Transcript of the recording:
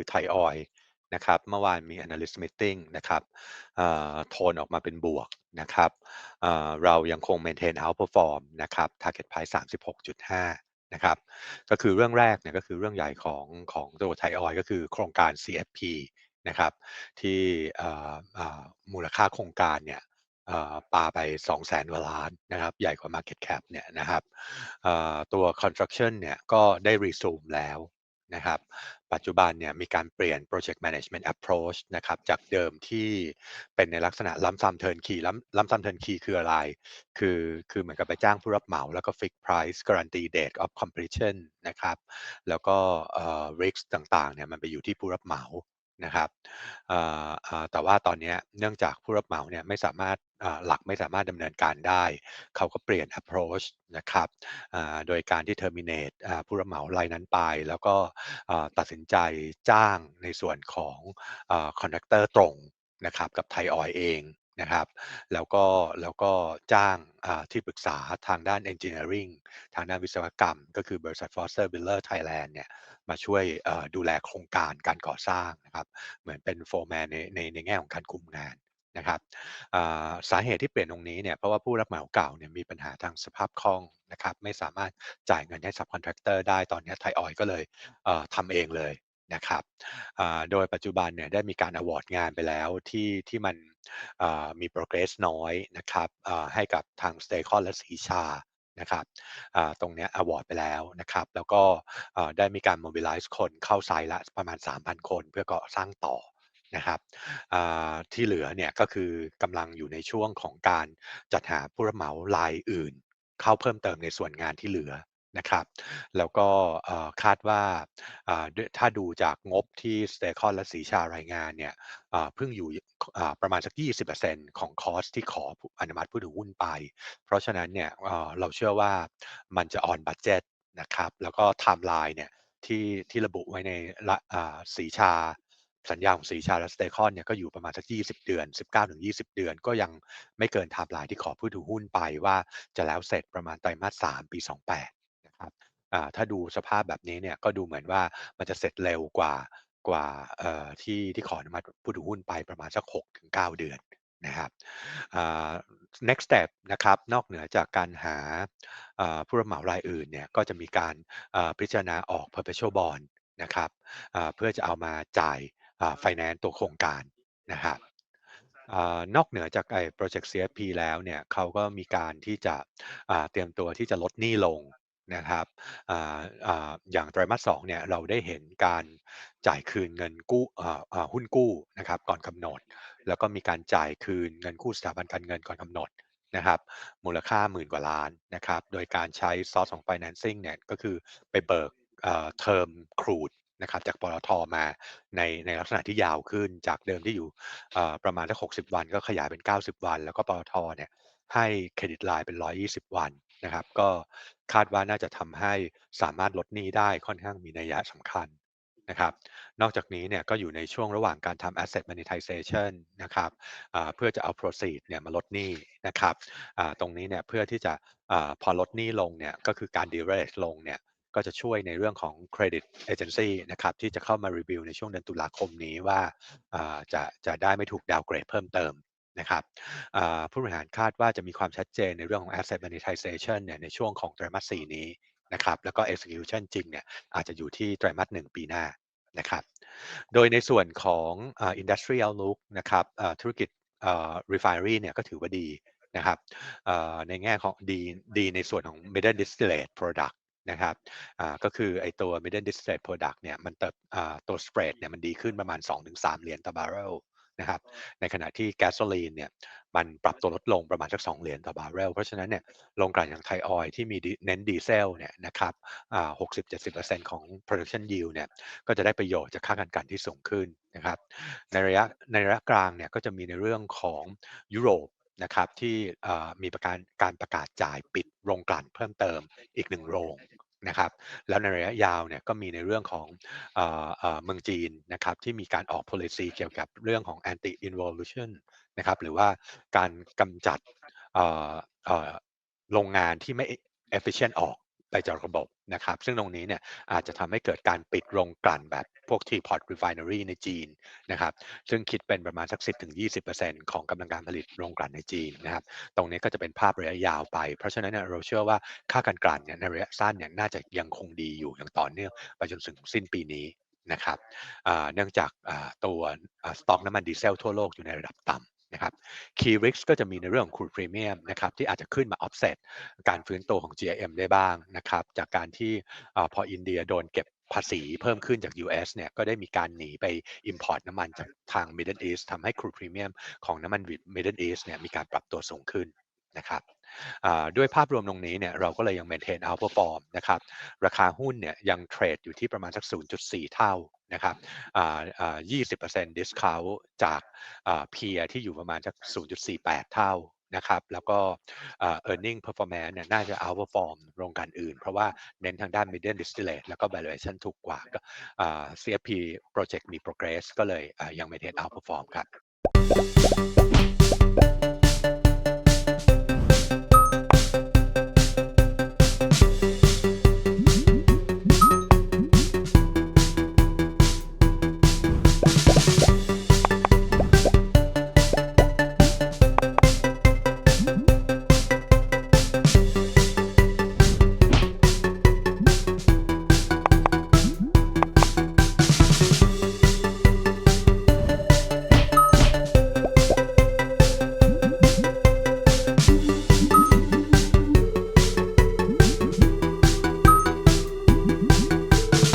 คือไทยออยล์นะครับเมื่อวานมี analyst meeting นะครับโทนออกมาเป็นบวกนะครับเรายังคง maintain outperform นะครับ target price 36.5 นะครับ ก็คือเรื่องแรกเนี่ยก็คือเรื่องใหญ่ของของตัวไทยออยก็คือโครงการ CFP นะครับที่มูลค่าโครงการเนี่ยปาไป 2 0 0แสนกว่าล้านนะครับ ใหญ่กว่า Market Cap เนี่ยนะครับตัว Construction เนี่ยก็ได้ resume แล้วนะครับ ปัจจุบันเนี่ยมีการเปลี่ยน project management approach นะครับจากเดิมที่เป็นในลักษณะล้ำซ้ำเทินคีล้ำล้ำซ้ำเทินคีคืออะไร คือคือเหมือนกับไปจ้างผู้รับเหมาแล้วก็ fix price guarantee date of completion นะครับแล้วก็ risk ต่างๆเนี่ยมันไปอยู่ที่ผู้รับเหมา นะครับแต่ว่าตอนนี้เนื่องจากผู้รับเหมาเนี่ยไม่สามารถหลักไม่สามารถดำเนินการได้ เขาก็เปลี่ยน approach นะครับโดยการที่ terminate ผู้รับเหมารายนั้นไป แล้วก็ตัดสินใจจ้างในส่วนของคอนดักเตอร์ตรงนะครับกับไทยออยเอง นะครับ แล้วก็แล้วก็จ้างที่ปรึกษาทางด้าน engineering ทางด้านวิศวกรรม ก็คือบริษัท Foster Builder Thailand เนี่ยมาช่วยดูแลโครงการการก่อสร้างนะครับ เหมือนเป็นโฟร์แมนในในในแง่ของการคุมงานนะครับสาเหตุที่เปลี่ยนตรงนี้เนี่ยเพราะว่าผู้รับเหมาเก่าเนี่ยมีปัญหาทางสภาพคล่องนะครับ ไม่สามารถจ่ายเงินให้ซับคอนแทคเตอร์ได้ตอนนี้ไทยออยก็เลยทำเองเลยนะครับโดยปัจจุบันเนี่ยได้มีการอวอร์ดงานไปแล้วที่ที่มัน มี progress น้อยนะครับให้กับทาง s t a k e และสีชานะครับตรงนี้อวอร์ดไปแล้วนะครับ แล้วก็ได้มีการ mobilize คนเข้าไซต์ละประมาณ 3,000 คนเพื่อก่อสร้างต่อนะครับที่เหลือเนี่ยก็คือกำลังอยู่ในช่วงของการจัดหาผู้รับเหมารายอื่น เข้าเพิ่มเติมในส่วนงานที่เหลือ นะครับ แล้วก็คาดว่าถ้าดูจากงบที่สเตคอนและสีชารายงานเนี่ยเพิ่งอยู่ประมาณสัก 20%ของคอสที่ขออนุมัติผู้ถือหุ้นไป เพราะฉะนั้นเนี่ยเราเชื่อว่ามันจะออนบัตเจ็ตนะครับ แล้วก็ไทม์ไลน์เนี่ยที่ที่ระบุไว้ในสีชาสัญญาของสีชาและสเตคอนเนี่ยก็อยู่ประมาณสัก 20 เดือน 19-20 เดือน ก็ยังไม่เกินไทม์ไลน์ที่ขอผู้ถือหุ้นไปว่าจะแล้วเสร็จประมาณไตรมาส 3 ปี 28 ครับถ้าดูสภาพแบบนี้เนี่ยก็ดูเหมือนว่ามันจะเสร็จเร็วกว่ากว่าที่ที่ขออนุมัติผู้ถือหุ้นไปประมาณสัก6-9เดือนนะครับ next step นะครับนอกเหนือจากการหาผู้รับเหมารายอื่นเนี่ยก็จะมีการพิจารณาออก perpetual bond นะครับเพื่อจะเอามาจ่ายไฟแนนซ์ตัวโครงการนะครับนอกเหนือจากไอ้โปรเจกต์ CFP แล้วเนี่ยเขาก็มีการที่จะเตรียมตัวที่จะลดหนี้ลง นะครับอย่างไตรมาสสองเนี่ยเราได้เห็นการจ่ายคืนเงินกู้หุ้นกู้นะครับก่อนกำหนด แล้วก็มีการจ่ายคืนเงินกู้สถาบันการเงินก่อนกำหนดนะครับมูลค่าหมื่นกว่าล้านนะครับโดยการใช้ซอสของ financing เนี่ยก็คือไปเบิกเทอมครูดนะครับจากปตทมาในในลักษณะที่ยาวขึ้นจากเดิมที่อยู่ประมาณแค่60วัน ก็ขยายเป็น 90 วัน แล้วก็ปตทเนี่ยให้เครดิตไลน์เป็น 120 วัน นะครับ ก็คาดว่าน่าจะทำให้สามารถลดหนี้ได้ค่อนข้างมีนัยยะสำคัญนะครับนอกจากนี้เนี่ยก็อยู่ในช่วงระหว่างการทำ asset monetization นะครับเพื่อจะเอา proceed เนี่ยมาลดหนี้นะครับตรงนี้เนี่ยเพื่อที่จะอพอลดหนี้ลงเนี่ยก็คือการ deleverage ลงเนี่ยก็จะช่วยในเรื่องของ credit agency นะครับที่จะเข้ามารีวิวในช่วงเดือนตุลาคมนี้ว่าจะจะได้ไม่ถูกดาวเกรดเพิ่มเติม นะครับผู้บริหารคาดว่าจะมีความชัดเจนในเรื่องของ asset monetization เนี่ยในช่วงของไตรมาส 4 นี้นะครับแล้วก็ execution จริงเนี่ยอาจจะอยู่ที่ไตรมาส 1 ปีหน้านะครับโดยในส่วนของ industry outlook นะครับธุรกิจ refinery เนี่ยก็ถือว่าดีนะครับในแง่ของดีดีในส่วนของ middle distillate product นะครับก็คือไอตัว middle distillate product เนี่ยมันเติบตัว spread เนี่ยมันดีขึ้นประมาณ 2-3 เหรียญต่อบาร์เรล นะครับ ในขณะที่แก๊สโซลีนเนี่ยมันปรับตัวลดลงประมาณสัก2เหรียญต่อบาร์เรล เพราะฉะนั้นเนี่ยโรงกลั่นอย่างไทยออยที่มีเน้นดีเซลเนี่ยนะครับอ่า60-70%ของ production yield เนี่ยก็จะได้ประโยชน์จากค่าการกันที่สูงขึ้นนะครับ ในระยะในระยะกลางเนี่ยก็จะมีในเรื่องของยุโรปนะครับที่มีประการการประกาศจ่ายปิดโรงกลั่นเพิ่มเติมอีกหนึ่งโรง นะครับแล้วในระยะยาวเนี่ยก็มีในเรื่องของเมืองจีนนะครับที่มีการออก policy เกี่ยวกับเรื่องของ anti involution นะครับหรือว่าการกำจัดโรงงานที่ไม่ efficient ออก ไปจากระบบนะครับ ซึ่งตรงนี้เนี่ยอาจจะทำให้เกิดการปิดโรงกลั่นแบบพวก Teapot Refinery ในจีนนะครับ ซึ่งคิดเป็นประมาณสัก 10-20%ของกำลังการผลิตโรงกลั่นในจีนนะครับ ตรงนี้ก็จะเป็นภาพระยะยาวไป เพราะฉะนั้นเนเราเชื่อว่าค่าการกลั่นเนี่ยในระยะสั้นเนี่ยน่าจะยังคงดีอยู่อย่างต่อเนื่องไปจนถึงสิ้นปีนี้นะครับเนื่องจากตัวสต็อกน้ำมันดีเซลทั่วโลกอยู่ในระดับต่ำ นะครับ Key Risk ก็จะมีในเรื่องของ crude premium นะครับที่อาจจะขึ้นมา offset การฟื้นตัวของ GIM ได้บ้างนะครับจากการที่พออินเดียโดนเก็บภาษีเพิ่มขึ้นจาก US เนี่ยก็ได้มีการหนีไป import น้ำมันจากทาง Middle East ทำให้ crude premium ของน้ำมันดิ Middle East เนี่ยมีการปรับตัวสูงขึ้นนะครับด้วยภาพรวมตรงนี้เนี่ยเราก็เลยยัง maintain outperform นะครับราคาหุ้นเนี่ยยังเทรดอยู่ที่ประมาณสัก 0.4 เท่า นะครับ20% discount จากอ่า peer ที่อยู่ประมาณสัก0.48 เท่านะครับแล้วก็ earning performance เนี่ยน่าจะ outperform โรงกลั่นอื่น เพราะว่าเน้นทางด้าน middle distillate แล้วก็ valuation ถูกกว่าก็ CFP project มี progress ก็เลยยัง maintain outperform ครับ